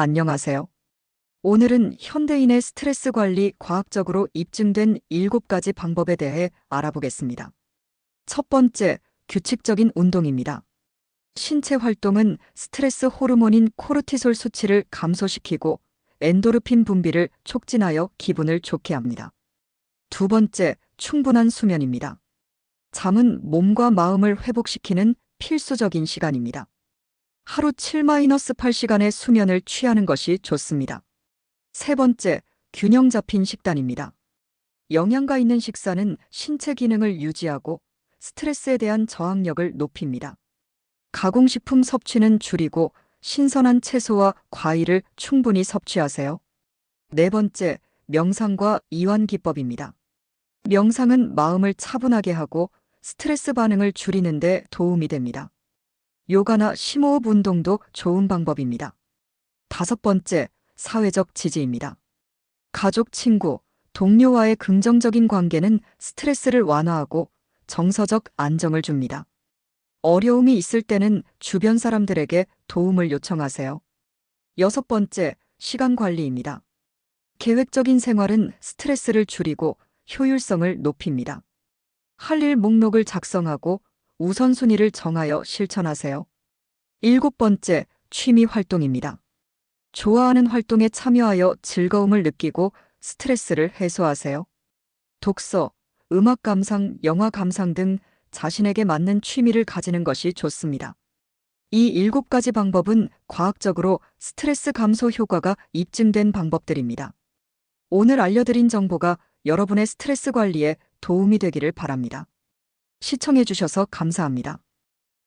안녕하세요. 오늘은 현대인의 스트레스 관리 과학적으로 입증된 7가지 방법에 대해 알아보겠습니다. 첫 번째, 규칙적인 운동입니다. 신체 활동은 스트레스 호르몬인 코르티솔 수치를 감소시키고 엔도르핀 분비를 촉진하여 기분을 좋게 합니다. 두 번째, 충분한 수면입니다. 잠은 몸과 마음을 회복시키는 필수적인 시간입니다. 하루 7-8시간의 수면을 취하는 것이 좋습니다. 세 번째, 균형 잡힌 식단입니다. 영양가 있는 식사는 신체 기능을 유지하고 스트레스에 대한 저항력을 높입니다. 가공식품 섭취는 줄이고 신선한 채소와 과일을 충분히 섭취하세요. 네 번째, 명상과 이완 기법입니다. 명상은 마음을 차분하게 하고 스트레스 반응을 줄이는 데 도움이 됩니다. 요가나 심호흡 운동도 좋은 방법입니다. 다섯 번째, 사회적 지지입니다. 가족, 친구, 동료와의 긍정적인 관계는 스트레스를 완화하고 정서적 안정을 줍니다. 어려움이 있을 때는 주변 사람들에게 도움을 요청하세요. 여섯 번째, 시간 관리입니다. 계획적인 생활은 스트레스를 줄이고 효율성을 높입니다. 할 일 목록을 작성하고 우선순위를 정하여 실천하세요. 일곱 번째, 취미 활동입니다. 좋아하는 활동에 참여하여 즐거움을 느끼고 스트레스를 해소하세요. 독서, 음악 감상, 영화 감상 등 자신에게 맞는 취미를 가지는 것이 좋습니다. 이 일곱 가지 방법은 과학적으로 스트레스 감소 효과가 입증된 방법들입니다. 오늘 알려드린 정보가 여러분의 스트레스 관리에 도움이 되기를 바랍니다. 시청해주셔서 감사합니다.